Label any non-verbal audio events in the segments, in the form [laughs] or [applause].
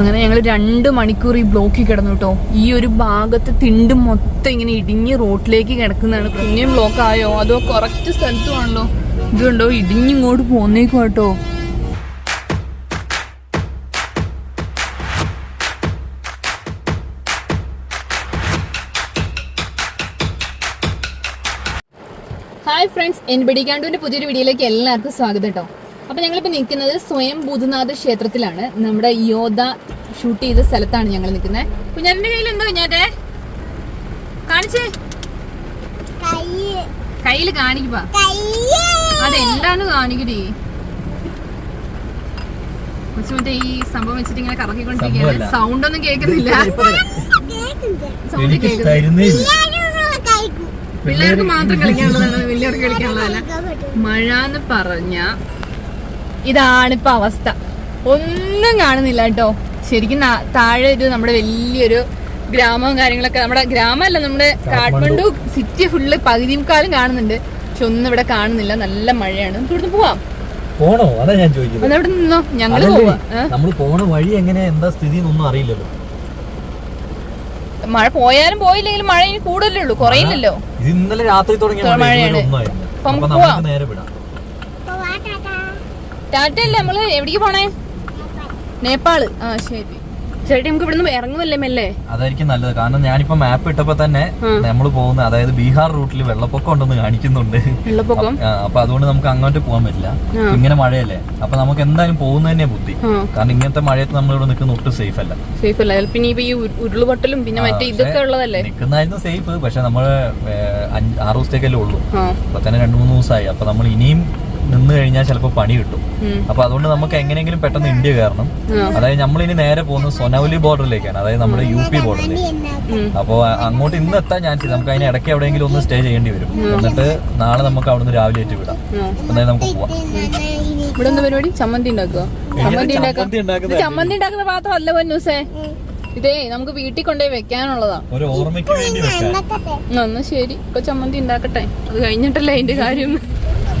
അങ്ങനെ ഞങ്ങൾ രണ്ട് മണിക്കൂർ ഈ ബ്ലോക്കിൽ കിടന്നു കേട്ടോ ഈ ഒരു ഭാഗത്ത് തിണ്ട് മൊത്തം ഇങ്ങനെ ഇടിഞ്ഞ് റോട്ടിലേക്ക് കിടക്കുന്നതാണ്. പിന്നെയും ബ്ലോക്ക് ആയോ അതോ കറക്റ്റ് സ്ഥലത്തുമാണല്ലോ ഇതുണ്ടോ ഇടിഞ്ഞിങ്ങോട്ട് പോന്നേക്കും കേട്ടോ ഹായ് ഫ്രണ്ട്സ് എൻ പിടിക്കാണ്ടുവിന്റെ പുതിയൊരു വീഡിയോയിലേക്ക് എല്ലാവർക്കും സ്വാഗതം കേട്ടോ അപ്പൊ ഞങ്ങളിപ്പോ നിൽക്കുന്നത് സ്വയം ബുധനാഥ് ക്ഷേത്രത്തിലാണ്. നമ്മുടെ യോധ ഷൂട്ട് ചെയ്ത സ്ഥലത്താണ് ഞങ്ങൾ നിൽക്കുന്നത്. കുഞ്ഞാറിന്റെ കയ്യിൽ എന്താ കുഞ്ഞാറ്റെ? കാണിച്ചേ. കയ്യിൽ കാണിക്കുവാ. അതെന്താന്ന് കാണിക്കടി? കൊച്ചു മറ്റേ ഈ സംഭവം വെച്ചിട്ട് ഇങ്ങനെ കറക്കിക്കൊണ്ടിരിക്കുകയാണ്. സൗണ്ട് ഒന്നും കേൾക്കുന്നില്ല. സൗണ്ട് എനിക്ക് കേൾക്കുന്നില്ല. പിള്ളേർക്ക് മാത്രം കളിക്കാനുള്ളതാണ് വലിയവർക്ക് കളിക്കാനുള്ളതല്ല. മഴ എന്ന് പറഞ്ഞ ഇതാണിപ്പോ അവസ്ഥ. ഒന്നും കാണുന്നില്ല കേട്ടോ. ശരിക്കും താഴെ ഒരു നമ്മുടെ വലിയൊരു ഗ്രാമവും കാര്യങ്ങളൊക്കെ നമ്മുടെ ഗ്രാമമല്ല നമ്മുടെ കാഠ്മണ്ഡു. സിറ്റി ഫുള്ള് പകുതി മുക്കാലും കാണുന്നുണ്ട്. പക്ഷെ ഒന്നും ഇവിടെ കാണുന്നില്ല. നല്ല മഴയാണ്. നമുക്ക് ഇവിടുന്ന് പോവാം. പോണോ? അതാ ഞാൻ ചോദിക്കുന്നത്. ഒന്ന് നിന്നോ? ഞങ്ങൾ പോവാ. നമ്മൾ പോണ വഴി എങ്ങനെ എന്താ സ്ഥിതി എന്നൊന്നും അറിയില്ലല്ലോ. മഴ പോയാലും പോയില്ലെങ്കിലും മഴ ഇനി കൂടുതലേ ഉള്ളൂ. കുറയില്ലല്ലോ ഇത് ഇന്നലെ രാത്രി തുടങ്ങിയ മഴയാണ്. നേരെ വിടാം. ടാറ്റയല്ലേ നമ്മൾ? എവിടേക്ക് പോണേ? നേപ്പാൾ. ആ ശരി. ചേട്ടി നമുക്ക് ഇവിടുന്ന് ഇറങ്ങുമല്ലേ മെല്ലെ? അതായിരിക്കും നല്ലത്. കാരണം ഞാനിപ്പോ മാപ്പ് ഇട്ടപ്പോ തന്നെ നമ്മൾ പോകുന്ന അതായത് ബീഹാർ റൂട്ടിൽ വെള്ളപ്പൊക്കം ഉണ്ടെന്ന് കാണിക്കുന്നുണ്ട്. വെള്ളപ്പൊക്കം? അപ്പൊ അതുകൊണ്ട് നമുക്ക് അങ്ങോട്ട് പോകാൻ പറ്റില്ല. ഇങ്ങനെ മഴയല്ലേ? അപ്പൊ നമുക്ക് എന്തായാലും പോകുന്ന തന്നെ ബുദ്ധി. കാരണം ഇങ്ങനത്തെ മഴയത്ത് നമ്മൾ ഇവിടെ നിൽക്കുന്ന ഒട്ടും സേഫ് അല്ല. സേഫ് അല്ല. പിന്നെ ഇപ്പൊ ഈ ഉരു- ഉരുളുപൊട്ടലും പിന്നെ മറ്റേ ഇതൊക്കെ ഉള്ളതല്ലേ? നിൽക്കുന്നതായിരുന്നു സേഫ് പക്ഷെ നമ്മൾ ആറ് ദിവസത്തേക്കല്ലേ ഉള്ളൂ. അപ്പൊ തന്നെ രണ്ടു മൂന്ന് ദിവസമായി അപ്പൊ നമ്മൾ ഇനിയും നിന്ന് കഴിഞ്ഞാൽ ചിലപ്പോ പണി കിട്ടും. അപ്പൊ അതുകൊണ്ട് നമുക്ക് എങ്ങനെയെങ്കിലും പെട്ടെന്ന് ഇന്ത്യ കയറണം. അതായത് നമ്മൾ ഇനി നേരെ പോകുന്നത് സൊനൗലി ബോർഡറിലേക്കാണ്. അതായത് നമ്മുടെ യു പി ബോർഡറിലേക്ക്. അപ്പോൾ അങ്ങോട്ട് ഇന്ന് എത്താൻ ചാൻസ് ഇല്ല. നമുക്ക് അതിന് ഇടയ്ക്ക് എവിടെയെങ്കിലും ഒന്ന് സ്റ്റേ ചെയ്യേണ്ടി വരും. എന്നിട്ട് നാളെ നമുക്ക് അവിടുന്ന് രാവിലെ ആയിട്ട് വിടാം. എന്തായാലും നമുക്ക് പോവാം. ഇവിടെ എന്താ പരിപാടി? ചമ്മന്തി ഉണ്ടാക്കുക ചമ്മന്തി ഉണ്ടാക്കുക ചമ്മന്തി ഉണ്ടാക്കുന്ന പാത്രം അല്ല പൊന്നൂസേ ഇതേ നമുക്ക് വീട്ടിൽ കൊണ്ടുപോയി വെക്കാനുള്ളതാ. ഒരു ഓർമ്മയ്ക്ക് വേണ്ടി എന്നാ ശരി. ഇപ്പൊ ചമ്മന്തി ഉണ്ടാക്കട്ടെ. അത് കഴിഞ്ഞിട്ടല്ലേ അതിന്റെ കാര്യം.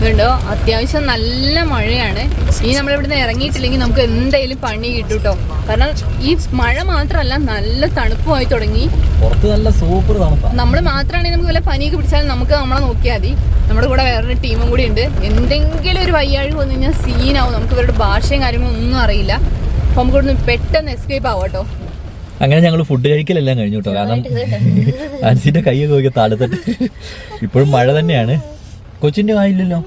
ഇതുണ്ടോ അത്യാവശ്യം നല്ല മഴയാണ്. ഇനി നമ്മൾ ഇവിടുന്ന് ഇറങ്ങിയിട്ടില്ലെങ്കിൽ നമുക്ക് എന്തായാലും പണി കിട്ടും കേട്ടോ കാരണം ഈ മഴ മാത്രമല്ല നല്ല തണുപ്പുമായി തുടങ്ങി. പുറത്ത് നല്ല സൂപ്പർ തണുപ്പാ. നമ്മൾ മാത്രമാണെങ്കിൽ നമുക്ക് വല്ല പനിയൊക്കെ പിടിച്ചാൽ നമുക്ക് നമ്മളെ നോക്കിയാൽ മതി. നമ്മുടെ കൂടെ വേറൊരു ടീമും കൂടി ഉണ്ട്. എന്തെങ്കിലും ഒരു വയ്യാഴ്ച വന്നു കഴിഞ്ഞാൽ സീനാവും. നമുക്ക് ഇവരുടെ ഭാഷയും കാര്യങ്ങളും ഒന്നും അറിയില്ല. അപ്പൊ നമുക്ക് ഇവിടുന്ന് പെട്ടെന്ന് എസ്കേപ്പ് ആവും കേട്ടോ അങ്ങനെ ഞങ്ങൾ ഫുഡ് കഴിക്കലെല്ലാം കഴിഞ്ഞു കേട്ടോ. കാരണം അൻസിന്റെ കൈയൊക്കെ നോക്കി തടുത്തിട്ട് ഇപ്പോഴും മഴ തന്നെയാണ്. കൊച്ചിന്റെ ആയില്ലല്ലോ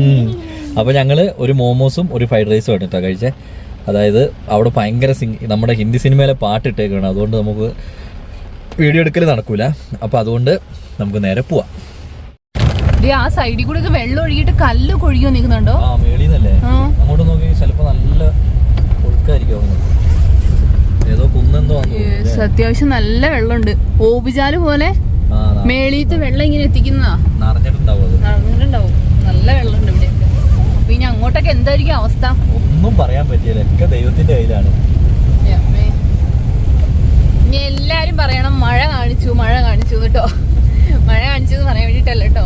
ഉം. അപ്പൊ ഞങ്ങൾ ഒരു മോമോസും ഒരു ഫ്രൈഡ് റൈസും ആണ് കേട്ടോ കഴിച്ചേ. അതായത് അവിടെ ഭയങ്കര സിംഗ് നമ്മുടെ ഹിന്ദി സിനിമയിലെ പാട്ട് ഇട്ടേക്കാണ് അതുകൊണ്ട് നമുക്ക് വീഡിയോ എടുക്കൽ നടക്കൂല. അപ്പൊ അതുകൊണ്ട് നമുക്ക് നേരെ പോവാം. ആ സൈഡിൽ കൂടെ വെള്ളം ഒഴുകിയിട്ട് കല്ല് കൊഴുകി നിൽക്കുന്നുണ്ടോ ആ മേളിന്നല്ലേ? ആ. അങ്ങോട്ട് നോക്കി ചിലപ്പോ നല്ല ഒഴുക്കായിരിക്കും ഏതോ കുന്നെന്തോ. അത്യാവശ്യം നല്ല വെള്ളമുണ്ട്. ഓബിജാൽ പോലെ മേളീത്തെ വെള്ളം ഇങ്ങനെ എത്തിക്കുന്നതാ? നിറഞ്ഞിട്ടുണ്ടാവും നല്ല വെള്ളം വെള്ളമുണ്ട് ഇവിടെ അപ്പൊ ഇനി അങ്ങോട്ടൊക്കെ എന്തായിരിക്കും അവസ്ഥ? ഒന്നും പറയാൻ പറ്റിയില്ല ഒക്കെ ദൈവത്തിന്റെ കയ്യിലാണ്. ഇനി എല്ലാരും പറയണം മഴ കാണിച്ചു മഴ കാണിച്ചു കേട്ടോ മഴ കാണിച്ചു എന്ന് പറയാൻ വേണ്ടിട്ടല്ല കേട്ടോ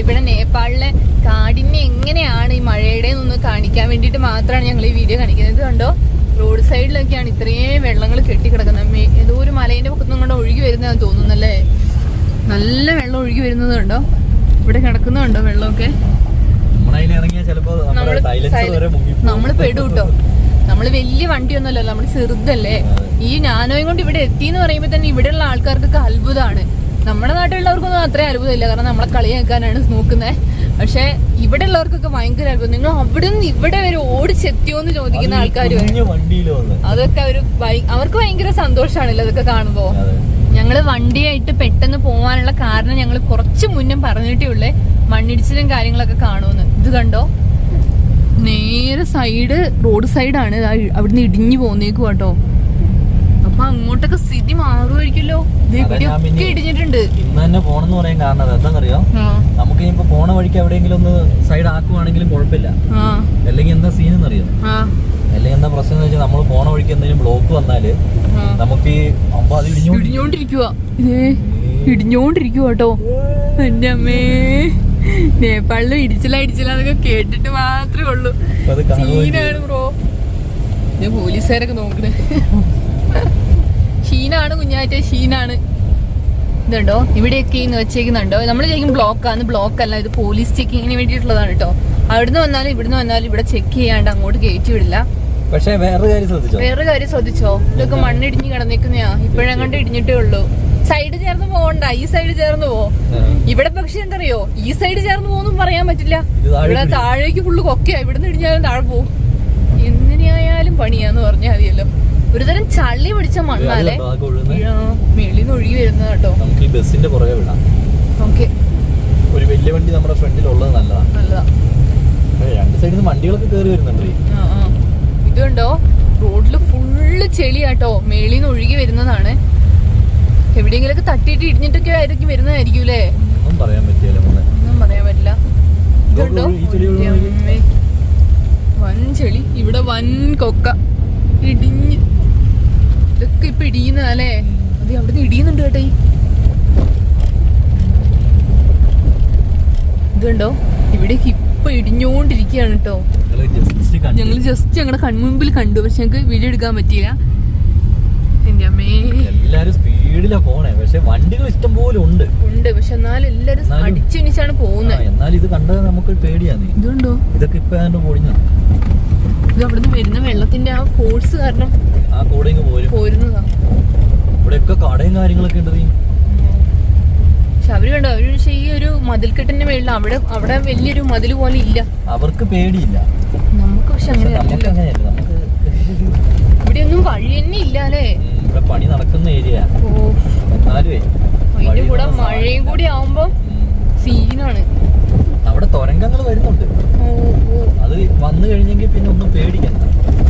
ഇവിടെ നേപ്പാളിലെ കാടിനെ എങ്ങനെയാണ് ഈ മഴയുടെ ഒന്ന് കാണിക്കാൻ വേണ്ടിട്ട് മാത്രമാണ് ഞങ്ങൾ ഈ വീഡിയോ കാണിക്കുന്നത്. ഇത് കണ്ടോ? റോഡ് സൈഡിലൊക്കെയാണ് ഇത്രയും വെള്ളങ്ങൾ കെട്ടിക്കിടക്കുന്നത്. ഏതോ ഒരു മലേന്റെ പൊക്കത്തും കൊണ്ട് ഒഴുകി വരുന്നതെന്ന് തോന്നുന്നല്ലേ? നല്ല വെള്ളം ഒഴുകി വരുന്നത് കണ്ടോ? ഇവിടെ കിടക്കുന്നുണ്ടോ വെള്ളമൊക്കെ? നമ്മൾ പെടും കേട്ടോ നമ്മൾ വലിയ വണ്ടിയൊന്നുമല്ലല്ലോ നമ്മൾ ചെറുതല്ലേ. ഈ ഞാനോയും കൊണ്ട് ഇവിടെ എത്തി എന്ന് പറയുമ്പോ തന്നെ ഇവിടെയുള്ള ആൾക്കാർക്കൊക്കെ അത്ഭുതമാണ്. നമ്മുടെ നാട്ടിലുള്ളവർക്കൊന്നും അത്രയും അത്ഭുതമില്ല കാരണം നമ്മളെ കളി കേൾക്കാനാണ് നോക്കുന്നത് പക്ഷെ ഇവിടെ ഉള്ളവർക്കൊക്കെ ഭയങ്കര അത്ഭുതം. നിങ്ങൾ അവിടെ നിന്ന് ഇവിടെ വരെ ഓടിച്ചെത്തിയോ എന്ന് ചോദിക്കുന്ന ആൾക്കാർ അതൊക്കെ അവർ അവർക്ക് ഭയങ്കര സന്തോഷമാണല്ലോ അതൊക്കെ കാണുമ്പോ. അതെ ഞങ്ങൾ വണ്ടിയായിട്ട് പെട്ടെന്ന് പോവാനുള്ള കാരണം ഞങ്ങൾ കുറച്ച് മുന്നേ പറഞ്ഞിട്ടേ ഉള്ളേ മണ്ണിടിച്ചിലും കാര്യങ്ങളൊക്കെ കാണുമെന്ന്. ഇത് കണ്ടോ? നേരെ സൈഡ് റോഡ് സൈഡാണ് അവിടുന്ന് ഇടിഞ്ഞു പോകുന്നേക്കും കേട്ടോ അപ്പൊ അങ്ങോട്ടൊക്കെ സ്ഥിതി മാറുമായിരിക്കുമല്ലോ. ഇവിടെയൊക്കെ ഇടിഞ്ഞിട്ടുണ്ട്. ഇന്ന് തന്നെ പോണെന്ന് പറയാൻ കാരണം എന്താ എന്താണെന്നറിയോ നമുക്ക് ഇനിയിപ്പോ പോണ വഴിക്ക് എവിടെയെങ്കിലും ഒന്ന് സൈഡ് ആക്കുവാണെങ്കിലും കുഴപ്പമില്ല. അല്ലെങ്കിൽ എന്താ സീൻ എന്നറിയോ? ആ. അല്ലെങ്കിൽ എന്താ പ്രശ്നം എന്ന് വെച്ചാൽ നമ്മൾ പോണ വഴിക്ക് എന്തെങ്കിലും ബ്ലോക്ക് വന്നാൽ നമുക്ക് ഈ അത് ഇടിഞ്ഞോണ്ടിരിക്കുക ഇടിഞ്ഞോണ്ടിരിക്കുക കേട്ടോ. എന്റെ അമ്മേ. നേപ്പാളിലും ഇടിച്ചില്ല ഇടിച്ചില്ല എന്നൊക്കെ കേട്ടിട്ട് മാത്രമേ ഉള്ളൂ. സീനാണ് ബ്രോ. പോലീസുകാരൊക്കെ നോക്കണ്. ഷീനാണ് കുഞ്ഞാറ്റ ഷീനാണ്. ഇതുണ്ടോ? ഇവിടെയൊക്കെ ഇന്ന് വെച്ചേക്കുന്നുണ്ടോ? നമ്മൾ ശരിക്കും ബ്ലോക്കാണ്. ബ്ലോക്ക് അല്ല ഇത് പോലീസ് ചെക്കിങ്ങിന് വേണ്ടിയിട്ടുള്ളതാണ് കേട്ടോ. അവിടുന്ന് വന്നാലും ഇവിടുന്ന് വന്നാലും ഇവിടെ ചെക്ക് ചെയ്യാണ്ട് അങ്ങോട്ട് കയറ്റി വിടില്ല. പക്ഷെ വേറെ കാര്യം ശ്രദ്ധിച്ചോ? വേറെ കാര്യം ശ്രദ്ധിച്ചോ? ഇതൊക്കെ മണ്ണിടിഞ്ഞ് കിടന്നിക്കുന്നയാ. ഇപ്പോഴങ്ങോട്ട് ഇടിഞ്ഞിട്ടേ ഉള്ളൂ. സൈഡ് ചേർന്ന് പോകണ്ട ഈ സൈഡ് ചേർന്ന് പോ. ഇവിടെ പക്ഷെ എന്തറിയോ? ഈ സൈഡ് ചേർന്ന് പോകുന്നും പറയാൻ പറ്റില്ല. ഇവിടെ താഴേക്ക് ഫുള്ള് കൊക്കയാ. ഇവിടുന്ന് ഇടിഞ്ഞാലും താഴെ പോകും. എങ്ങനെയായാലും പണിയാന്ന് പറഞ്ഞാൽ മതിയല്ലോ. ഒരുതരം ചള്ളി പിടിച്ച മണ്ണാലേ മേളിന്ന് ഒഴുകി വരുന്നത് കേട്ടോ. നമുക്ക് ഈ ബസ്സിന്റെ പുറകെ വിടാം. ഓക്കെ. ഒരു വലിയ വണ്ടി നമ്മുടെ ഫ്രണ്ടിൽ ഉള്ളത് നല്ലതാണ് നല്ലതാ രണ്ട് സൈഡിൽ നിന്ന് വണ്ടികളൊക്കെ കയറി വരുന്നുണ്ട്. ഇതുണ്ടോ? റോഡിൽ ഫുള്ള് ചെളിയാട്ടോ. മേളിന്ന് ഒഴുകി വരുന്നതാണ്. എവിടെയെങ്കിലൊക്കെ തട്ടിയിട്ട് ഇടിഞ്ഞിട്ടൊക്കെ ആയിരിക്കും വരുന്നതായിരിക്കും അല്ലേ ഒന്നും പറയാൻ പറ്റില്ല ഒന്നും പറയാൻ പറ്റില്ല. ഇതുണ്ടോ. വൻ ചെളി. ഇവിടെ വൻ കൊക്ക. ഇടിഞ്ഞ് ഇപ്പൊ ഇടിയുന്നതല്ലേ അത് അവിടെ ഇടിയുന്നുണ്ട് കേട്ടേ ഇതുണ്ടോ ഇവിടേക്ക് ഇപ്പൊ ഇടിഞ്ഞോണ്ടിരിക്കുകയാണ് കേട്ടോ. ഞങ്ങൾ ജസ്റ്റ് ഞങ്ങളുടെ കൺമുമ്പിൽ കണ്ടു. പക്ഷെ ഞങ്ങൾക്ക് വീഡിയോ എടുക്കാൻ പറ്റിയില്ല. എല്ലാരും സ്പീഡിലാ പോണേ. പക്ഷെ വണ്ടികൾ ഇഷ്ടം പോലെ ഉണ്ട്. ഉണ്ട്. പക്ഷെ എന്നാലും എല്ലാരും എന്നാലും- അടിച്ചെണിച്ചാണ് പോകുന്നത് എന്നാൽ ഇത് കണ്ടത് നമുക്ക് പേടിയാന്ന് ഇതുണ്ടോ ഇതൊക്കെ ഇപ്പൊ ഏതാണ്ട് പൊടിഞ്ഞ ഇത് അവിടുന്ന് വരുന്ന വെള്ളത്തിന്റെ ആ ഫോഴ്സ് കാരണം ആ കൂടെ ഇങ്ങ് പോരും. കാര്യങ്ങളൊക്കെ ഉണ്ട് പക്ഷെ അവർ കണ്ടോ അവർ പക്ഷെ ഈ ഒരു മതിൽക്കെട്ടിന്റെ മേളിൽ അവിടെ അവിടെ വലിയൊരു മതിൽ പോലെ ഇല്ല. അവർക്ക് പേടിയില്ല. നമുക്ക് പക്ഷെ അങ്ങനെ ഇവിടെ ഒന്നും വഴി തന്നെ ഇല്ല അല്ലേ? ഇവിടെ പണി നടക്കുന്ന ഏരിയ. എന്നാലുവേ അതിന്റെ കൂടെ മഴയും കൂടി ആവുമ്പോ സീനാണ്. അവിടെ തുരങ്കങ്ങൾ വരുന്നുണ്ട്. അത് വന്നു കഴിഞ്ഞെങ്കിൽ പിന്നെ ഒന്നും പേടിക്കണ്ട.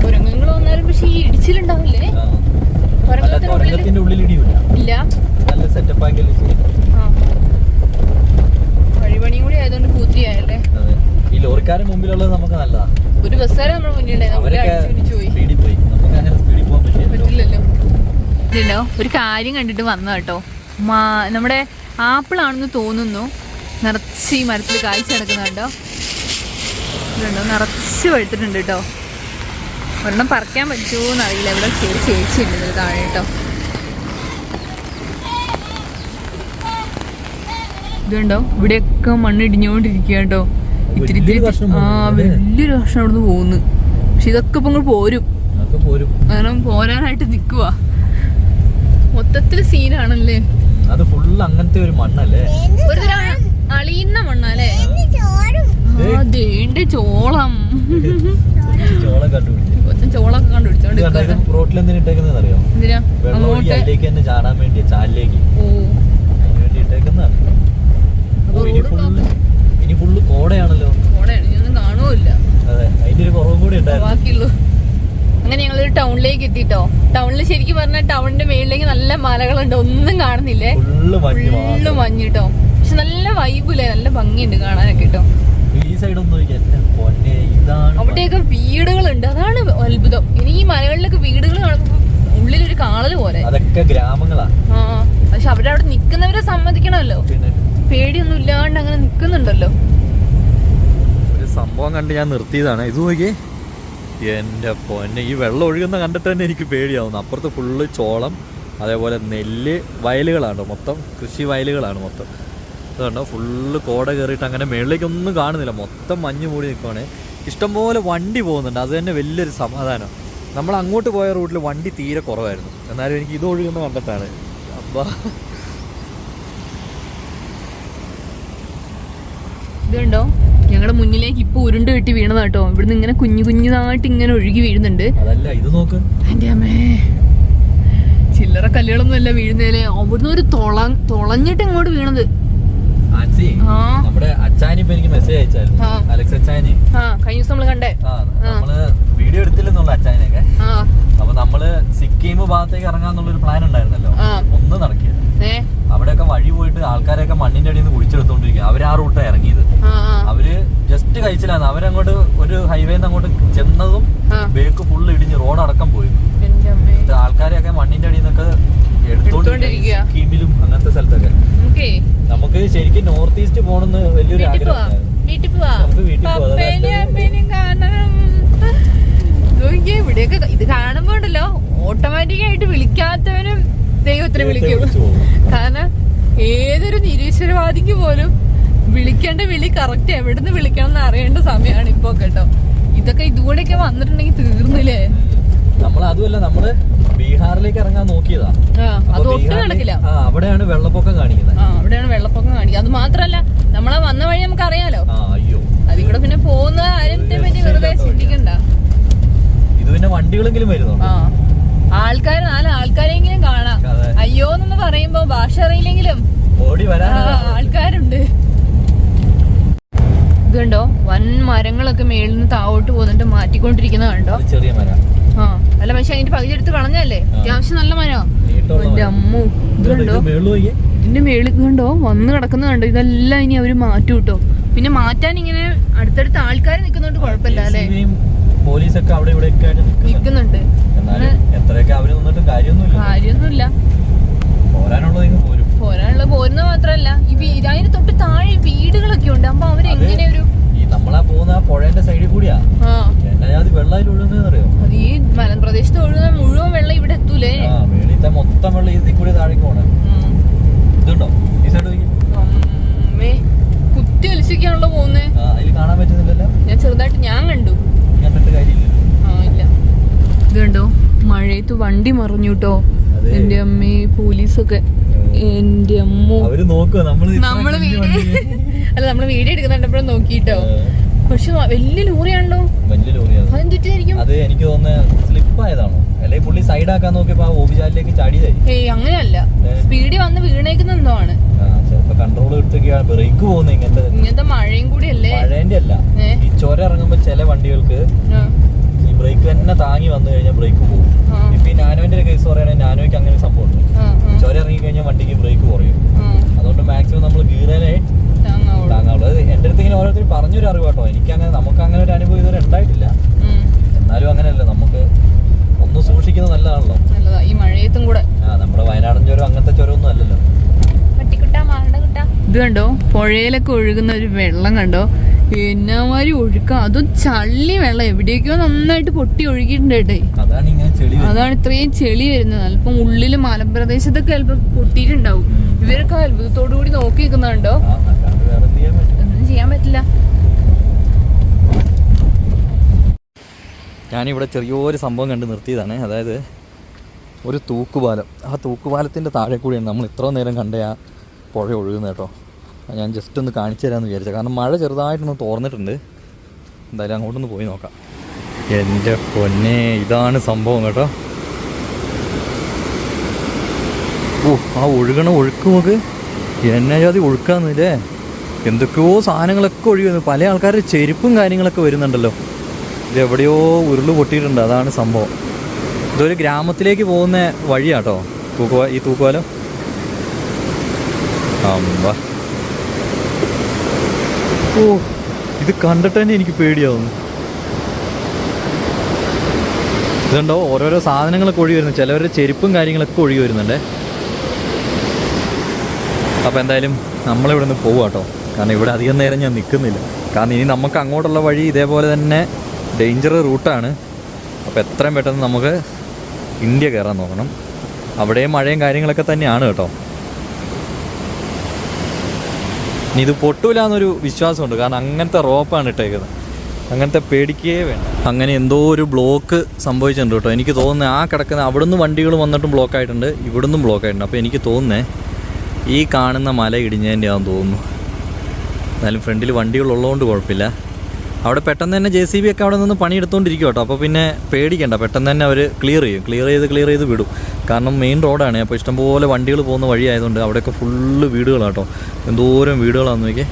തുരങ്കങ്ങൾ വന്നാലും പക്ഷെ ഈ ഇടിച്ചിലുണ്ടാവില്ലേ? ഉള്ളിൽ ഇല്ല. നല്ല സെറ്റപ്പ് ആക്കിയല്ലേ വഴിപണിയും കൂടി ആയതുകൊണ്ട് ആയല്ലേ ഈ ലോറിക്കാരൻ മുമ്പിലുള്ളത് നമുക്ക് നല്ലതാ ഒരു ബസ്സുകാരെ നമ്മുടെ മുന്നിലുണ്ടായിരുന്നു. പോയി. നമുക്ക് അങ്ങനെ സ്പീഡിൽ പോകാൻ പറ്റില്ലല്ലോ. ഒരു കാര്യം കണ്ടിട്ട് വന്ന കേട്ടോ. മാ നമ്മുടെ ആപ്പിൾ ആണെന്ന് തോന്നുന്നു. നിറച്ച് ഈ മരത്തിൽ കാഴ്ച നടക്കുന്നുണ്ടോ? ഇതുണ്ടോ? നിറച്ച് പഴുത്തിട്ടുണ്ട് കേട്ടോ. ഒരെണ്ണം പറിക്കാൻ പറ്റുമോ എന്നറിയില്ല ഇവിടെ ചെറിയ ചേച്ചി ഉണ്ട് ഇതിൽ താഴെ കേട്ടോ. ഇതുണ്ടോ ഇവിടെയൊക്കെ മണ്ണ് ഇടിഞ്ഞുകൊണ്ടിരിക്കുക കേട്ടോ. ഇത്തിരി ഇത്തിരി ആ? വലിയൊരു കഷ്ണം അവിടുന്ന് പോകുന്നു പക്ഷെ ഇതൊക്കെ ഇപ്പൊ ഇങ്ങോട്ട് പോരും. കാരണം പോരാനായിട്ട് നിക്കുക മൊത്തത്തിൽ സീനാണല്ലേ? അത് ഫുള്ള് അങ്ങനത്തെ ഒരു മണ്ണല്ലേ? ഒരു അളിയുന്ന മണ്ണല്ലേ? ചോളം. [laughs] കൊച്ചൻ ചോളൊക്കെ കണ്ടുപിടിച്ചോണ്ട്. റോട്ടിൽ എന്തിനാ? ഇട്ടേക്കുന്നത് അറിയോ എന്തിനാ അതിലേക്ക് തന്നെ ചാടാൻ വേണ്ടി ചാലിലേക്ക്. അതിന് വേണ്ടി ഇട്ടേക്കുന്നതാണ്. ഇനി ഫുള്ള് കോടയാണല്ലോ. ഇനിയൊന്നും അതെ അതിന്റെ ഒരു കുറവും കൂടി ബാക്കിയുള്ളൂ. അങ്ങനെ ഞങ്ങളൊരു ടൗണിലേക്ക് എത്തിട്ടോ. ടൗണിൽ ശരിക്കും പറഞ്ഞാൽ ടൗണിന്റെ മേളിലേക്ക് നല്ല മലകളുണ്ട് ഒന്നും കാണുന്നില്ലേ? ഫുള്ള് മഞ്ഞ് കേട്ടോ പക്ഷെ നല്ല വൈബില്ലേ നല്ല ഭംഗിയുണ്ട് കാണാനൊക്കെ കേട്ടോ സൈഡ് ഒന്ന് പൊന്നെ. ഇതാണ് അവിടെയൊക്കെ വീടുകളുണ്ട്. അതാണ് അത്ഭുതം. ഇനി ഈ മലകളിലൊക്കെ വീടുകൾ കാണുമ്പോൾ ഉള്ളിലൊരു കാണൽ പോലെ. അതൊക്കെ ഗ്രാമങ്ങളാ. ആ പക്ഷെ അവിടെ അവിടെ നിക്കുന്നവരെ സമ്മതിക്കണമല്ലോ. പേടിയൊന്നും ഇല്ലാണ്ട് അങ്ങനെ നിക്കുന്നുണ്ടല്ലോ. ഒരു സംഭവം കണ്ട് ഞാൻ നിർത്തിയതാണ്. ഇത് നോക്കി എന്റെ പൊന്നെ ഈ വെള്ളം ഒഴുകുന്ന കണ്ടിട്ട് തന്നെ എനിക്ക് പേടിയാവുന്നു. അപ്പുറത്ത് ഫുള്ള് ചോളം അതേപോലെ നെല്ല് വയലുകളാണ്. മൊത്തം കൃഷി വയലുകളാണ് മൊത്തം. ഇതുണ്ടോ ഫുള്ള് കോട കയറിയിട്ട് അങ്ങനെ മേളിലേക്കൊന്നും കാണുന്നില്ല. മൊത്തം മഞ്ഞ് മൂടി നിൽക്കുവാണ് ഇഷ്ടംപോലെ വണ്ടി പോകുന്നുണ്ട്. അത് തന്നെ വലിയൊരു സമാധാനം. നമ്മൾ അങ്ങോട്ട് പോയ റൂട്ടിൽ വണ്ടി തീരെ കുറവായിരുന്നു. എന്നാലും എനിക്ക് ഇത് ഒഴുകുന്ന കണ്ടിട്ടാണ്. അപ്പാ. ഇതുണ്ടോ? ഞങ്ങളുടെ മുന്നിലേക്ക് ഇപ്പൊ ഉരുണ്ട് കെട്ടി വീണതാട്ടോ ഇവിടുന്ന് ഇങ്ങനെ കുഞ്ഞു കുഞ്ഞുതായിട്ട് ഇങ്ങനെ ഒഴുകി വീഴുന്നുണ്ട്. എന്റെ അമ്മേ. ചില്ലറ കല്ലുകളൊന്നും അല്ല വീഴുന്നേലേ. അവിടുന്ന് ഒരു തുള തുളഞ്ഞിട്ട് ഇങ്ങോട്ട് വീണത്. ആ. നമ്മുടെ അച്ചാനി ഇപ്പൊ എനിക്ക് മെസ്സേജ് അയച്ചായിരുന്നു. അലക്സ് അച്ചാനി കഴിഞ്ഞ ദിവസം നമ്മൾ കണ്ടേ. നമ്മൾ വീഡിയോ എടുത്തില്ലെന്നുള്ള അച്ചാനിയൊക്കെ അപ്പൊ നമ്മൾ സിക്കിം ഭാഗത്തേക്ക് ഇറങ്ങാന്നുള്ളൊരു പ്ലാൻ ഉണ്ടായിരുന്നല്ലോ. ഒന്ന് നടക്കില്ല അവിടെയൊക്കെ വഴി പോയിട്ട് ആൾക്കാരെയൊക്കെ മണ്ണിന്റെ അടിയിൽ നിന്ന് കുഴിച്ചെടുത്തോണ്ടിരിക്കുക. അവർ ആ റൂട്ടാണ് ഇറങ്ങിയത്. അവർ ജസ്റ്റ് കഴിച്ചില്ലാന്ന്. അവരങ്ങോട്ട് ഒരു ഹൈവേന്ന് അങ്ങോട്ട് ചെന്നതും. ബേക്ക് ഫുള്ള് ഇടിഞ്ഞ് റോഡ് അടക്കം പോയി. ആൾക്കാരെയൊക്കെ മണ്ണിന്റെ അടിയിൽ ശരിക്കും നോർത്ത് ഈസ്റ്റ് പോകണമെന്ന് വലിയൊരു ആഗ്രഹം വീട്ടിൽ നമുക്ക് വീട്ടിൽ പോവാം. ഇവിടെയൊക്കെ ഇത് കാണുമ്പോ ഉണ്ടല്ലോ ഓട്ടോമാറ്റിക് ആയിട്ട് വിളിക്കാത്തവനും ദൈവത്തിനെ വിളിക്കും. കാരണം ഏതൊരു നിരീശ്വരവാദിക്ക് പോലും വിളിക്കേണ്ട വിളി കറക്റ്റ് എവിടുന്ന് വിളിക്കണം എന്ന് അറിയേണ്ട സമയമാണ് ഇപ്പൊ കേട്ടോ. ഇതൊക്കെ ഇതുകൂടെയൊക്കെ വന്നിട്ടുണ്ടെങ്കിൽ തീർന്നില്ലേ? നമ്മൾ അതുമല്ല നമ്മൾ ബീഹാറിലേക്ക് ഇറങ്ങാൻ നോക്കിയതാ. അവിടെയാണ് വെള്ളപ്പൊക്കം കാണിക്കുന്നത്. അവിടെയാണ് വെള്ളപ്പൊക്കം കാണിക്കുന്നത്. അത് മാത്രല്ല നമ്മളെ വന്ന വഴി നമുക്ക് അറിയാലോ അയ്യോ. അതിവിടെ പിന്നെ പോകുന്ന കാര്യത്തെ പറ്റി വെറുതെ ചിന്തിക്കണ്ട. ഇത് പിന്നെ വണ്ടികളെങ്കിലും വരുന്നു ആ ആൾക്കാർ നാല് ആൾക്കാരെങ്കിലും കാണാം. അയ്യോ എന്ന് പറയുമ്പോ ഭാഷ അറിയില്ലെങ്കിലും ഓടി വരാൻ ആൾക്കാരുണ്ട്. ഇത് കണ്ടോ? വൻ മരങ്ങളൊക്കെ മേളിൽ നിന്ന് താവോട്ട് പോകുന്നുണ്ട് മാറ്റിക്കൊണ്ടിരിക്കുന്ന കണ്ടോ? ചെറിയ മരം. അല്ല പക്ഷെ അതിന്റെ പകുതി എടുത്ത് കളഞ്ഞല്ലേ. അത്യാവശ്യം നല്ല മരോ എന്റെ. അമ്മു ഇതിന്റെ മേളിൽ കണ്ടോ? വന്ന് കിടക്കുന്ന കണ്ടോ? ഇതെല്ലാം ഇനി അവർ മാറ്റും കേട്ടോ. പിന്നെ മാറ്റാൻ ഇങ്ങനെ അടുത്തടുത്ത് ആൾക്കാർ നിൽക്കുന്നോണ്ട് കുഴപ്പമില്ല അല്ലേ? പോലീസൊക്കെ അവിടെ ഇവിടെ നിൽക്കുന്നുണ്ട്. എത്രയൊക്കെ അവർ നിന്നിട്ട് കാര്യമൊന്നുമില്ല. കാര്യമൊന്നുമില്ല. പോരാനുള്ളത് പോരും. പോരാനുള്ള പോരുന്ന മാത്രല്ല ഈ അതിന് തൊട്ട് താഴെ വീടുകളൊക്കെ ഉണ്ട്. അപ്പൊ അവരെങ്ങനെ ഒരു നമ്മളാ പോകുന്ന ആ പുഴന്റെ സൈഡിൽ കൂടിയാ. എന്നാ വെള്ളം വെള്ളത്തിൽ ഒഴുകുന്നതെന്ന് അറിയോ അത് ഈ മലപ്രദേശത്ത് ഒഴുകുന്ന മുഴുവൻ വെള്ളം ഇവിടെ എത്തൂലേ? ആ മേളിത്തെ മൊത്തം വെള്ളം ഇതിൽ കൂടി താഴേക്ക് പോണേ. ഇതുണ്ടോ? ഈ സൈഡ് കുത്തി ഒലിച്ചൊക്കെയാണല്ലോ പോകുന്നേ. അതിൽ കാണാൻ പറ്റുന്നില്ലല്ലോ? ഞാൻ ചെറുതായിട്ട് ഞാൻ കണ്ടു. കണ്ടിട്ട് കാര്യമില്ലല്ലോ. ആ ഇല്ല. ഇത് കണ്ടോ? മഴയത്ത് വണ്ടി മറിഞ്ഞു കേട്ടോ അതെ. എന്റെ അമ്മേ പോലീസൊക്കെ. എന്റെ അമ്മ. അവർ നോക്കുക നമ്മൾ നമ്മൾ അല്ല നമ്മൾ വീഡിയോ എടുക്കുന്നുണ്ടപ്പോഴും നോക്കിട്ടോ പക്ഷെ വലിയ ലോറിയാണല്ലോ. വലിയ ലോറിയാണ് അത്. എനിക്ക് തോന്നുന്നത് സ്ലിപ്പ് ആയതാണോ അല്ലെങ്കിൽ പുള്ളി സൈഡ് ആക്കാൻ നോക്കിയപ്പോ ആ ഓബിജാലിലേക്ക് ചാടിയതായിരിക്കും. ഏയ് അങ്ങനെയല്ല. സ്പീഡി വന്ന് വീണേക്കുന്ന എന്തോ ആണ്. കൺട്രോൾ എടുത്തൊക്കെയാണ് ബ്രേക്ക് പോകുന്നത് ഇങ്ങനത്തെ ഇങ്ങനത്തെ മഴയും കൂടി അല്ലേ? മഴേന്റെ അല്ല. ഈ ചൊര ഇറങ്ങുമ്പോ ചില വണ്ടികൾക്ക് ഈ ബ്രേക്ക് തന്നെ താങ്ങി വന്നു കഴിഞ്ഞാൽ ബ്രേക്ക് പോകും. ഇപ്പൊ ഈ നാനോന്റെ കേസ് പറയുകയാണെങ്കിൽ നാനോയ്ക്ക് അങ്ങനെ സംഭവം ഉണ്ട്. ചൊര ഇറങ്ങി കഴിഞ്ഞാൽ വണ്ടിക്ക് ബ്രേക്ക് കുറയും. അതുകൊണ്ട് മാക്സിമം നമ്മൾ ഗീറേനെ താങ്ങാവുള്ളൂ. താങ്ങാവുള്ളൂ. അത് എന്റെ അടുത്ത് ഇങ്ങനെ ഓരോരുത്തർ പറഞ്ഞൊരു അറിവ് കേട്ടോ എനിക്ക് അങ്ങനെ നമുക്ക് അങ്ങനെ ഒരു അനുഭവം ഇതുവരെ ഉണ്ടായിട്ടില്ല. എന്നാലും അങ്ങനെയല്ല നമുക്ക് ഒന്ന് സൂക്ഷിക്കുന്നത് നല്ലതാണല്ലോ. നല്ലതാ. ഈ മഴയത്തും കൂടെ. ആ നമ്മുടെ വയനാടൻ ചുരം അങ്ങനത്തെ ചുരം ഒന്നും അല്ലല്ലോ ഇത് കണ്ടോ? പുഴയിലൊക്കെ ഒഴുകുന്ന ഒരു വെള്ളം കണ്ടോ? എന്നാമാതിരി ഒഴുക്കാം. അതും ചള്ളി വെള്ളം. എവിടേക്കോ നന്നായിട്ട് പൊട്ടി ഒഴുകിയിട്ടുണ്ട് കേട്ടേ. അതാണ് ഇത്രയും ചെളി വരുന്നത്. അല്പം ഉള്ളിൽ മലപ്രദേശത്തൊക്കെ അല്പം പൊട്ടിയിട്ടുണ്ടാവും. ഇവരൊക്കെ അത്ഭുതത്തോടു കൂടി നോക്കി നിൽക്കുന്നുണ്ടോ? ഒന്നും ചെയ്യാൻ പറ്റില്ല. ഞാനിവിടെ ചെറിയൊരു സംഭവം കണ്ട് നിർത്തിയതാണ്. അതായത് ഒരു തൂക്കുപാലം. ആ തൂക്കുപാലത്തിന്റെ താഴെ കൂടിയാണ് നമ്മൾ ഇത്ര നേരം കണ്ട ആ പുഴ ഒഴുകുന്നത് കേട്ടോ. അത് ഞാൻ ജസ്റ്റ് ഒന്ന് കാണിച്ചു തരാമെന്ന് വിചാരിച്ചത് കാരണം മഴ ചെറുതായിട്ടൊന്ന് തോർന്നിട്ടുണ്ട്. എന്തായാലും അങ്ങോട്ടൊന്ന് പോയി നോക്കാം. എന്റെ പൊന്നെ ഇതാണ് സംഭവം കേട്ടോ. ഓ ആ ഒഴുകണ ഒഴുക്ക് നോക്ക് എന്നെ ജാതി ഒഴുക്കാന്നില്ലേ? എന്തൊക്കെയോ സാധനങ്ങളൊക്കെ ഒഴുകുന്നു പല ആൾക്കാരുടെ ചെരുപ്പും കാര്യങ്ങളൊക്കെ വരുന്നുണ്ടല്ലോ. ഇത് എവിടെയോ ഉരുൾ പൊട്ടിയിട്ടുണ്ട് അതാണ് സംഭവം. ഇതൊരു ഗ്രാമത്തിലേക്ക് പോകുന്ന വഴിയാട്ടോ തൂക്കുവാ ഈ തൂക്കുവാലോ അമ്പ ഓ ഇത് കണ്ടിട്ട് തന്നെ എനിക്ക് പേടിയാവുന്നു. ഇതുണ്ടോ ഓരോരോ സാധനങ്ങളൊക്കെ ഒഴുകി വരുന്നു ചിലവരുടെ ചെരുപ്പും കാര്യങ്ങളൊക്കെ ഒഴുകി വരുന്നുണ്ടേ. അപ്പോൾ എന്തായാലും നമ്മളിവിടെ നിന്ന് പോവുക കേട്ടോ. കാരണം ഇവിടെ അധികം നേരം ഞാൻ നിൽക്കുന്നില്ല. കാരണം ഇനി നമുക്ക് അങ്ങോട്ടുള്ള വഴി ഇതേപോലെ തന്നെ ഡേഞ്ചർ റൂട്ടാണ്. അപ്പോൾ എത്രയും പെട്ടെന്ന് നമുക്ക് ഇന്ത്യ കയറാൻ നോക്കണം. അവിടെയും മഴയും കാര്യങ്ങളൊക്കെ തന്നെയാണ് കേട്ടോ. ഇനി ഇത് പൊട്ടൂല എന്നൊരു വിശ്വാസമുണ്ട്. കാരണം അങ്ങനത്തെ റോപ്പാണ് ഇട്ടേക്കുന്നത്. അങ്ങനത്തെ പേടിക്കുകയേ വേണ്ട. അങ്ങനെ എന്തോ ഒരു ബ്ലോക്ക് സംഭവിച്ചിട്ടുണ്ട് കേട്ടോ. എനിക്ക് തോന്നുന്നത് ആ കിടക്കുന്ന അവിടുന്ന് വണ്ടികൾ വന്നിട്ടും ബ്ലോക്ക് ആയിട്ടുണ്ട്. ഇവിടുന്നും ബ്ലോക്ക് ആയിട്ടുണ്ട്. അപ്പോൾ എനിക്ക് തോന്നുന്നേ ഈ കാണുന്ന മല ഇടിഞ്ഞതിന്റെ ആണെന്ന് തോന്നുന്നു. എന്നാലും ഫ്രണ്ടിൽ വണ്ടികളുള്ളതുകൊണ്ട് കുഴപ്പമില്ല. അവിടെ പെട്ടെന്ന് തന്നെ ജെ സി ബി ഒക്കെ അവിടെ നിന്ന് പണിയെടുത്തുകൊണ്ടിരിക്കും കേട്ടോ അപ്പോൾ പിന്നെ പേടിക്കണ്ട. പെട്ടെന്ന് തന്നെ അവർ ക്ലിയർ ചെയ്യും. ക്ലിയർ ചെയ്ത് ക്ലിയർ ചെയ്ത് വിടും. കാരണം മെയിൻ റോഡാണ് അപ്പോൾ ഇഷ്ടംപോലെ വണ്ടികൾ പോകുന്ന വഴി ആയതുകൊണ്ട് അവിടെയൊക്കെ ഫുള്ള് വീടുകളാണ് കേട്ടോ എന്തോരം വീടുകളാണെന്ന് നോക്കിയേ.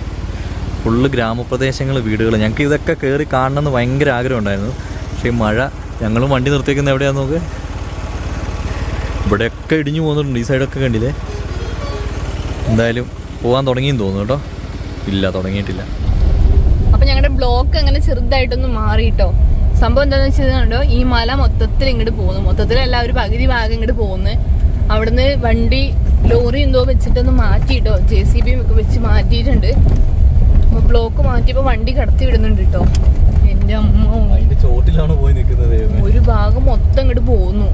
ഫുള്ള് ഗ്രാമപ്രദേശങ്ങൾ വീടുകൾ ഞങ്ങൾക്ക് ഇതൊക്കെ കയറി കാണണമെന്ന് ഭയങ്കര ആഗ്രഹം ഉണ്ടായിരുന്നു പക്ഷേ മഴ ഞങ്ങളും വണ്ടി നിർത്തിയേക്കുന്നത് എവിടെയാണെന്ന് നോക്ക്. ഇവിടെയൊക്കെ ഇടിഞ്ഞു പോകുന്നുണ്ട്. ഈ സൈഡൊക്കെ കണ്ടില്ലേ? എന്തായാലും പോവാൻ തുടങ്ങിയെന്ന് തോന്നുന്നു കേട്ടോ. ഇല്ല തുടങ്ങിയിട്ടില്ല. അപ്പൊ ഞങ്ങളുടെ ബ്ലോക്ക് അങ്ങനെ ചെറുതായിട്ടൊന്ന് മാറിയിട്ടോ. സംഭവം എന്താണെന്ന് വെച്ചാൽ കണ്ടോ ഈ മല മൊത്തത്തിൽ ഇങ്ങോട്ട് പോകുന്നു. മൊത്തത്തിലല്ല ഒരു പകുതി ഭാഗം ഇങ്ങോട്ട് പോകുന്നു. അവിടുന്ന് വണ്ടി ലോറി എന്തോ വെച്ചിട്ടൊന്ന് മാറ്റിയിട്ടോ. ജെ സി ബി ഒക്കെ വെച്ച് മാറ്റിയിട്ടുണ്ട്. അപ്പൊ ബ്ലോക്ക് മാറ്റിയപ്പോ വണ്ടി കടത്തി വിടുന്നുണ്ട് കേട്ടോ. എന്റെ അമ്മ. അതിന്റെ ചോട്ടിലാണ് പോയി നിൽക്കുന്നത് ഒരു ഭാഗം മൊത്തം ഇങ്ങോട്ട് പോകുന്നു.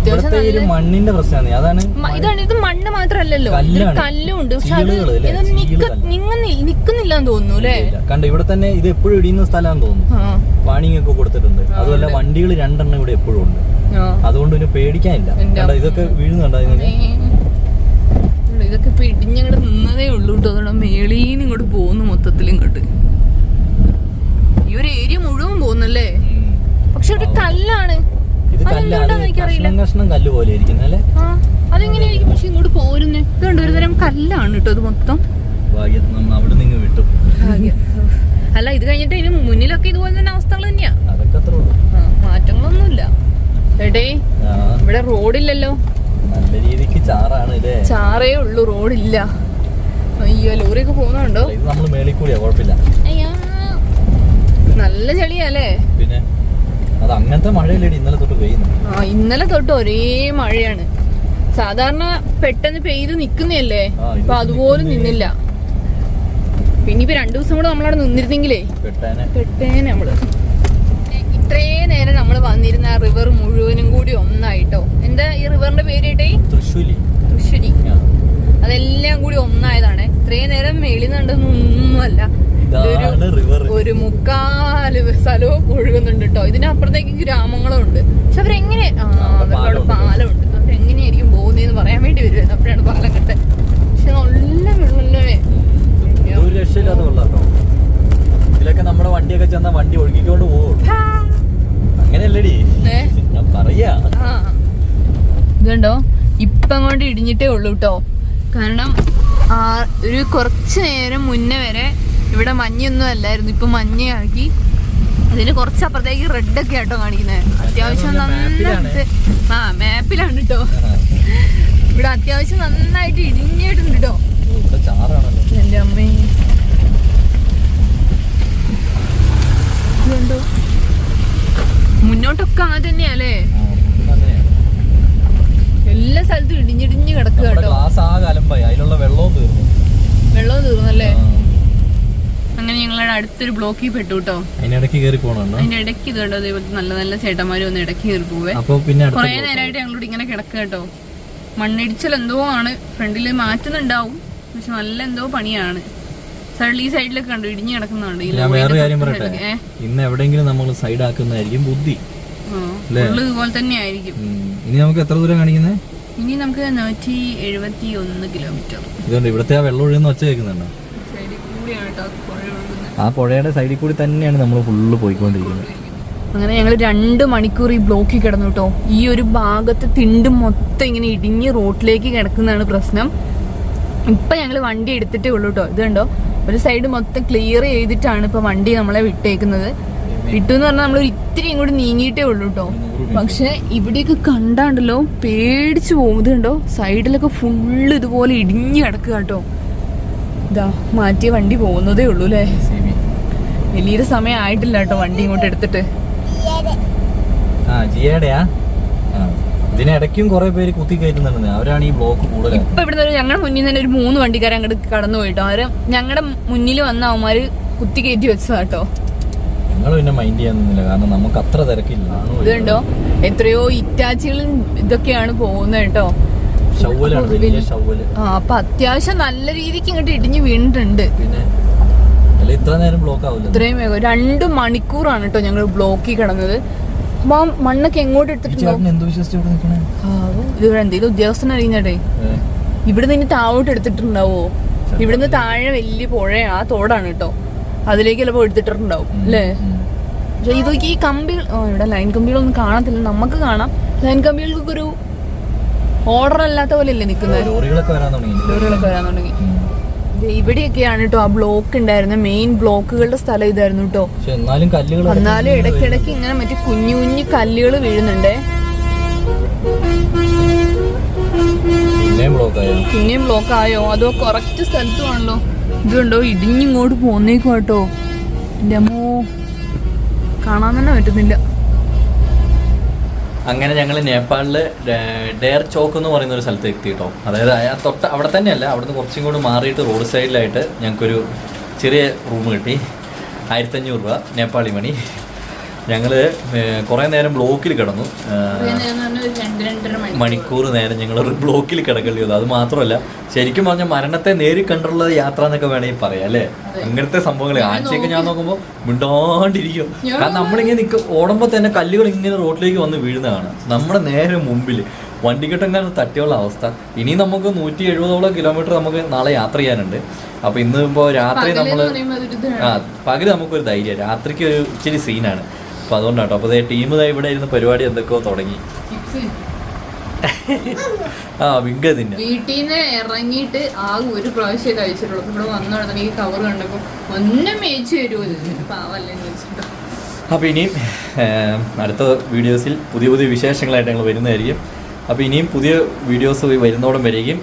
അത്യാവശ്യം നല്ല മണ്ണിന്റെ പ്രശ്നമാണ്. അതാണ് ഇതാണ് ഇത് മണ്ണ് മാത്രമല്ലല്ലോ. കല്ലും ഉണ്ട്. പക്ഷെ അത് ഇത് നിക്ക ചീളുകല്ല്. തോന്നുന്നു അല്ലേ? കണ്ട ഇവിടെ തന്നെ ഇത് എപ്പോഴും ഇടിയുന്ന സ്ഥലമാണെന്ന് തോന്നുന്നു. വാണിംഗ് ഒക്കെ കൊടുത്തിട്ടുണ്ട്. അതുമല്ല വണ്ടികൾ രണ്ടെണ്ണം ഇവിടെ എപ്പോഴും ഉണ്ട്. അതുകൊണ്ട് പിന്നെ പേടിക്കാനില്ല. കണ്ടോ ഇതൊക്കെ വീഴുന്നുണ്ടായിരുന്നു ഇതൊക്കെ ഇപ്പൊ ഇടിഞ്ഞങ്ങോട്ട് നിന്നതേ ഉള്ളൂ കേട്ടോ. അതുകൊണ്ട് മേളീന്ന് ഇങ്ങോട്ട് പോകുന്നു മൊത്തത്തിൽ ഇങ്ങോട്ട്. ഈ ഒരു ഏരിയ മുഴുവൻ പോകുന്നല്ലേ? പക്ഷെ ഒരു കല്ലാണ്. ഇത് കല്ല് അത് കഷ്ണം കഷ്ണം കല്ല് പോലെ ആ അതെങ്ങനെയായിരിക്കും? പക്ഷെ ഇങ്ങോട്ട് പോരുന്നേ. ഇതുണ്ട് ഒരു തരം കല്ലാണ് കേട്ടോ ഇത് മൊത്തം. അവിടെ നിന്ന് വിട്ടു. അല്ല ഇത് കഴിഞ്ഞിട്ട് ഇതിന് മുന്നിലൊക്കെ ഇതുപോലെ തന്നെ അവസ്ഥകൾ തന്നെയാ. മാറ്റങ്ങളൊന്നുമില്ല. എടേ ഇവിടെ റോഡില്ലല്ലോ. നല്ല രീതിക്ക് ചാറാണ് ചാറേ ഉള്ളൂ റോഡില്ല. അയ്യോ ലോറിയൊക്കെ പോകുന്നുണ്ടോ? നമ്മൾ മേളിൽ കൂടിയാ കുഴപ്പമില്ല. അയ്യാ. നല്ല ചെളിയല്ലേ പിന്നെ? അത് അങ്ങനത്തെ മഴയില്ലേടി ഇന്നലെ തൊട്ട് പെയ്യുന്നു? ആ ഇന്നലെ തൊട്ട് ഒരേ മഴയാണ്. സാധാരണ പെട്ടെന്ന് പെയ്ത് നിക്കുന്നല്ലേ അപ്പൊ അതുപോലും നിന്നില്ല. പിന്നെ ഇപ്പൊ രണ്ടു ദിവസം കൂടെ നമ്മളവിടെ നിന്നിരുന്നെങ്കിലേ പെട്ടേനെ. പെട്ടേനെ നമ്മൾ. ഇത്രേ നേരം നമ്മൾ വന്നിരുന്ന ആ റിവർ മുഴുവനും കൂടി ഒന്നായിട്ടോ? എന്താ ഈ റിവറിന്റെ പേര് കേട്ടേ തൃശ്ശൂലി തൃശ്ശൂരി ആ. അതെല്ലാം കൂടി ഒന്നായതാണ് ഇത്രയും നേരം മേളിൽ നിന്നൊന്നുമല്ല റിവർ ഒരു മുക്കാൽ സ്ഥലവും ഒഴുകുന്നുണ്ട് കേട്ടോ ഇതിനപ്പുറത്തേക്ക് ഗ്രാമങ്ങളും ഉണ്ട് പക്ഷെ അവരെങ്ങനെ അവരുടെ പാലമുണ്ട്. അവരെങ്ങനെയായിരിക്കും പോകുന്നതെന്ന് പറയാൻ വേണ്ടി വരുമായിരുന്നു അപ്പോഴാണ് പാലം കിട്ടെ പക്ഷെ നല്ല വെള്ളമല്ലേ? ഒരു രക്ഷയില്ലാത്ത വെള്ളം കേട്ടോ. ഇതിലൊക്കെ നമ്മുടെ വണ്ടിയൊക്കെ ചെന്ന വണ്ടി ഒഴുകിക്കൊണ്ട് പോകും. അങ്ങനെയല്ലേടി? ഞാൻ പറയാ. ആ. ഇതുണ്ടോ? ഇപ്പം അങ്ങോട്ട് ഇടിഞ്ഞിട്ടേ ഉള്ളൂ കേട്ടോ കാരണം ഒരു കുറച്ച് നേരം മുന്നേ വരെ ഇവിടെ മഞ്ഞൊന്നും അല്ലായിരുന്നു. ഇപ്പൊ മഞ്ഞയാക്കി. അതിന് കുറച്ച് അപ്പുറത്തേക്ക് റെഡ് ഒക്കെ ആട്ടോ കാണിക്കുന്നത് അത്യാവശ്യം നന്നായിട്ട് ആ മാപ്പിലാണ് കേട്ടോ ഇവിടെ അത്യാവശ്യം നന്നായിട്ട് ഇടിഞ്ഞിട്ടുണ്ട് കേട്ടോ എന്റെ അമ്മേ. ഇതുണ്ടോ മുന്നോട്ടൊക്കെ അങ്ങനെ തന്നെയല്ലേ എല്ലാ സ്ഥലത്തും ഇടിഞ്ഞിടിഞ്ഞ് കിടക്കുക കേട്ടോ വെള്ളവും തീർന്നു. വെള്ളവും തീർന്നല്ലേ. അങ്ങനെ ഞങ്ങളുടെ അടുത്തൊരു ബ്ലോക്കിൽ പെട്ടു കേട്ടോ. അതിനിടയ്ക്ക് കയറി പോണോ അതിന്റെ ഇടയ്ക്ക് ഇത് കേട്ടോ നല്ല നല്ല ചേട്ടന്മാര് വന്ന് ഇടയ്ക്ക് കയറി പോവേ. അപ്പൊ പിന്നെ അടുത്ത കുറെ നേരമായിട്ട് ഞങ്ങളോട് ഇങ്ങനെ കിടക്കുക കേട്ടോ. മണ്ണിടിച്ചൽ എന്തോ ആണ്. ഫ്രണ്ടിൽ മാറ്റുന്നുണ്ടാവും. പക്ഷെ നല്ല എന്തോ പണിയാണ്. സൈഡിൽ ഈ സൈഡിലൊക്കെ കണ്ടു? ഇടിഞ്ഞു കിടക്കുന്നുണ്ട്. ഈ ഞാൻ വേറെ കാര്യം പറയട്ടെ? side ഇന്ന് എവിടെയെങ്കിലും നമ്മൾ സൈഡ് ആക്കുന്നതായിരിക്കും ബുദ്ധി. ഇതുപോലെ തന്നെ ആയിരിക്കും ഉം. ഇനി നമുക്ക് എത്ര ദൂരം കാണിക്കുന്നത് ഇനി നമുക്ക് നൂറ്റി എഴുപത്തി ഒന്ന് കിലോമീറ്റർ ഇതുകൊണ്ട് ഇവിടുത്തെ ആ വെള്ളം ഒഴുകുന്ന ഒച്ച കേൾക്കുന്നുണ്ടോ സൈഡിൽ കൂടിയാണ് കേട്ടോ പുഴ ഒഴുകുന്നത് ആ പുഴയുടെ സൈഡിൽ കൂടി തന്നെയാണ് നമ്മൾ ഫുള്ള് പോയിക്കൊണ്ടിരിക്കുന്നത്. അങ്ങനെ ഞങ്ങൾ രണ്ട് മണിക്കൂർ ഈ ബ്ലോക്കിൽ കിടന്നു കേട്ടോ ഈ ഒരു ഭാഗത്ത് തിണ്ട് മൊത്തം ഇങ്ങനെ ഇടിഞ്ഞ് റോട്ടിലേക്ക് കിടക്കുന്നതാണ് പ്രശ്നം. ഇപ്പൊ ഞങ്ങൾ വണ്ടി എടുത്തിട്ടേ ഉള്ളൂ കേട്ടോ ഇത് കണ്ടോ? ഒരു സൈഡ് മൊത്തം ക്ലിയർ ചെയ്തിട്ടാണ് ഇപ്പൊ വണ്ടി നമ്മളെ വിട്ടേക്കുന്നത്. വിട്ടു എന്ന് പറഞ്ഞാൽ നമ്മൾ ഇത്തിരി ഇങ്ങോട്ട് നീങ്ങിയിട്ടേ ഉള്ളൂ കേട്ടോ പക്ഷെ ഇവിടെയൊക്കെ കണ്ടാണ്ടല്ലോ പേടിച്ചു പോകും. ഇത് കണ്ടോ? സൈഡിലൊക്കെ ഫുള്ള് ഇതുപോലെ ഇടിഞ്ഞു കിടക്കുക കേട്ടോ ഇതാ മാറ്റിയ വണ്ടി പോകുന്നതേ ഉള്ളൂ അല്ലേ വലിയൊരു സമയം ആയിട്ടില്ല കേട്ടോ വണ്ടി ഇങ്ങോട്ട് എടുത്തിട്ട്. ഇതിനിടയ്ക്കും കുറെ പേര് കുത്തി കയറ്റുന്നുണ്ട് അവരാണ് ഈ ബ്ലോക്ക് കൂടുതലായി. ഇപ്പൊ ഇവിടുന്ന് ഒരു ഞങ്ങളുടെ മുന്നിൽ തന്നെ ഒരു മൂന്ന് വണ്ടിക്കാരെ അങ്ങോട്ട് കടന്നു പോയിട്ടോ. അവർ ഞങ്ങളുടെ മുന്നിൽ വന്ന അവന്മാര് കുത്തി കയറ്റി വെച്ചതാട്ടോ ഇതുണ്ടോ ഞങ്ങൾ പിന്നെ മൈൻഡ് കാരണം നമുക്ക് അത്ര തിരക്കില്ല. ഇതുണ്ടോ? എത്രയോ ഇറ്റാച്ചികളും ഇതൊക്കെയാണ് പോകുന്നത് കേട്ടോ. ആ അപ്പൊ അത്യാവശ്യം നല്ല രീതിക്ക് ഇങ്ങോട്ട് ഇടിഞ്ഞു വീണിട്ടുണ്ട്. പിന്നെ ഇത്രയും വേഗം. രണ്ട് മണിക്കൂറാണ് കേട്ടോ ഞങ്ങൾ ബ്ലോക്കിൽ കിടന്നത്. അപ്പൊ ആ മണ്ണൊക്കെ എങ്ങോട്ട് ഈ എടുത്തിട്ടുണ്ടോ ചേട്ടൻ എന്ത് വിശ്വസിച്ച് ഇവിടെ എന്തെങ്കിലും ഉദ്യോഗസ്ഥനെ അറിയുന്നേടേ ഇവിടെ നിന്ന് താഴോട്ട് എടുത്തിട്ടുണ്ടാവോ? ഇവിടുന്ന് താഴെ വലിയ പുഴ ആ തോടാണ് കേട്ടോ അതിലേക്ക് ചിലപ്പോ എടുത്തിട്ടുണ്ടാവും അല്ലേ. പക്ഷെ ഇതൊക്കെ ഈ കമ്പികൾ ഇവിടെ ലൈൻ കമ്പികളൊന്നും കാണത്തില്ല. നമുക്ക് കാണാം. ലൈൻ കമ്പികൾക്കൊക്കെ ഒരു ഓർഡർ അല്ലാത്ത പോലെ അല്ലേ നിൽക്കുന്നത് ലോറികളൊക്കെ വരാൻ തുടങ്ങി. ഇവിടെയൊക്കെയാണ് കേട്ടോ ആ ബ്ലോക്ക് ഉണ്ടായിരുന്ന. മെയിൻ ബ്ലോക്കുകളുടെ സ്ഥലം ഇതായിരുന്നു കേട്ടോ എന്നാലും ഇടയ്ക്കിടയ്ക്ക് ഇങ്ങനെ മറ്റേ കുഞ്ഞു കുഞ്ഞു കല്ലുകൾ വീഴുന്നുണ്ടേ. പിന്നെയും ബ്ലോക്ക് ആയോ? അതോ ബ്ലോക്ക് ആയോ? അതോ കറക്റ്റ് സ്ഥലത്തുമാണല്ലോ ഇതുണ്ടോ ഇടിഞ്ഞിങ്ങോട്ട് പോന്നേക്കും കേട്ടോ എന്റെ അമ്മോ കാണാൻ തന്നെ പറ്റുന്നില്ല. അങ്ങനെ ഞങ്ങൾ നേപ്പാളിൽ ഡെയർ ചോക്ക് എന്ന് പറയുന്ന ഒരു സ്ഥലത്ത് എത്തി കേട്ടോ അതായത് ആ തൊട്ട് അവിടെ തന്നെയല്ല അവിടുന്ന് കുറച്ചും കൂടി മാറിയിട്ട് റോഡ് സൈഡിലായിട്ട് ഞങ്ങൾക്കൊരു ചെറിയ റൂം കിട്ടി. ആയിരത്തഞ്ഞൂറ് രൂപ നേപ്പാളി മണി. ഞങ്ങൾ കുറേ നേരം ബ്ലോക്കിൽ കിടന്നു. മണിക്കൂർ നേരം ഞങ്ങൾ ഒരു ബ്ലോക്കിൽ കിടക്കേണ്ടി വന്നു. അത് മാത്രമല്ല ശരിക്കും പറഞ്ഞാൽ മരണത്തെ നേരി കണ്ടുള്ള യാത്ര എന്നൊക്കെ വേണമെങ്കിൽ പറയാം അല്ലേ? അങ്ങനത്തെ സംഭവങ്ങൾ ആഴ്ചയൊക്കെ ഞാൻ നോക്കുമ്പോൾ മിണ്ടാണ്ടിരിക്കും. കാരണം നമ്മളിങ്ങനെ നിൽക്കും ഓടുമ്പോൾ തന്നെ കല്ലുകൾ ഇങ്ങനെ റോഡിലേക്ക് വന്ന് വീഴുന്നതാണ്. നമ്മുടെ നേരെ മുമ്പിൽ വണ്ടിക്കെട്ടങ്ങനെ തട്ടിയുള്ള അവസ്ഥ. ഇനി നമുക്ക് നൂറ്റി എഴുപതോളം കിലോമീറ്റർ നമുക്ക് നാളെ യാത്ര ചെയ്യാനുണ്ട്. അപ്പോൾ ഇന്ന് ഇപ്പോൾ രാത്രി നമ്മൾ. ആ പകൽ നമുക്കൊരു ധൈര്യം. രാത്രിക്ക് ഒരു ഇച്ചിരി സീനാണ് അപ്പൊ അതുകൊണ്ടാട്ടോ. അപ്പൊ ടീം ഇവിടെ ഇരുന്ന് പരിപാടി എന്തൊക്കെയോ തുടങ്ങി. ആ വിങ്ക തിന്നെ. വീട്ടിൽ നിന്ന് ഇറങ്ങിയിട്ട് ആകെ ഒരു പ്രാവശ്യം കഴിച്ചിട്ടുള്ളൂ. ഇവിടെ വന്നു നടന്ന ഈ കവർ കണ്ടപ്പോ ഒന്നും മേയിച്ചു തരുമോ പാവല്ലെന്ന് വെച്ചിട്ട്. അപ്പോൾ ഇനിയും അടുത്ത വീഡിയോസിൽ പുതിയ പുതിയ വിശേഷങ്ങളായിട്ട് ഞങ്ങൾ വരുന്നതായിരിക്കും. അപ്പോൾ ഇനിയും പുതിയ വീഡിയോസ് വരുന്നോടം വരികയും